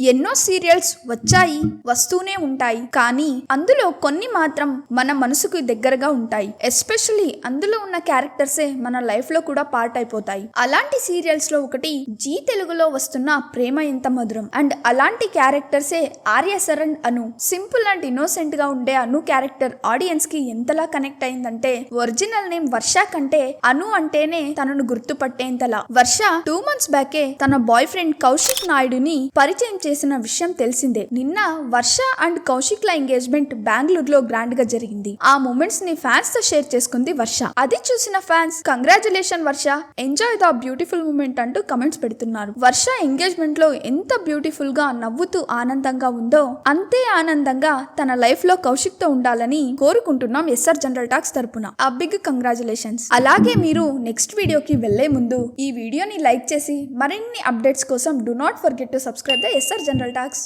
ఎన్నో సీరియల్స్ వచ్చాయి వస్తూనే ఉంటాయి. కానీ అందులో కొన్ని మాత్రం మన మనసుకు దగ్గరగా ఉంటాయి. ఎస్పెషలీ అందులో ఉన్న క్యారెక్టర్సే మన లైఫ్లో కూడా పార్ట్ అయిపోతాయి. అలాంటి సీరియల్స్లో ఒకటి జీ తెలుగులో వస్తున్న ప్రేమ ఎంత మధురం. అండ్ అలాంటి క్యారెక్టర్సే ఆర్య శరణ్ అను సింపుల్ అండ్ ఇన్నోసెంట్గా ఉండే అను క్యారెక్టర్ ఆడియన్స్కి ఎంతలా కనెక్ట్ అయిందంటే ఒరిజినల్ నేమ్ వర్ష కంటే అను అంటేనే తనను గుర్తుపట్టేంతలా. వర్ష టూ మంత్స్ బ్యాకే తన బాయ్ ఫ్రెండ్ కౌశిక్ నాయుడుని పరిచయం చేసిన విషయం తెలిసిందే. నిన్న వర్ష అండ్ కౌశిక్ ల ఎంగేజ్మెంట్ బెంగళూరులో గ్రాండ్గా జరిగింది. ఆ మూమెంట్స్ని ఫ్యాన్స్తో షేర్ చేసుకుంది వర్ష. అది చూసిన fans congratulation Varsha! Enjoy the beautiful moment అంటూ కమెంట్స్ పెడుతున్నారు. వర్ష ఎంగేజ్మెంట్లో ఎంత బ్యూటిఫుల్గా నవ్వుతూ ఆనందంగా ఉందో అంతే ఆనందంగా తన లైఫ్లో కౌశిక్తో ఉండాలని కోరుకుంటున్నాం ఎస్ఆర్ జనరల్ టాక్స్ తరపున. ఆ బిగ్ కంగ్రాచులేషన్స్. అలాగే మీరు నెక్స్ట్ వీడియోకి వెళ్ళే ముందు ఈ వీడియోని లైక్ చేసి మరిన్ని అప్డేట్స్ కోసం do not forget to subscribe the SR general talks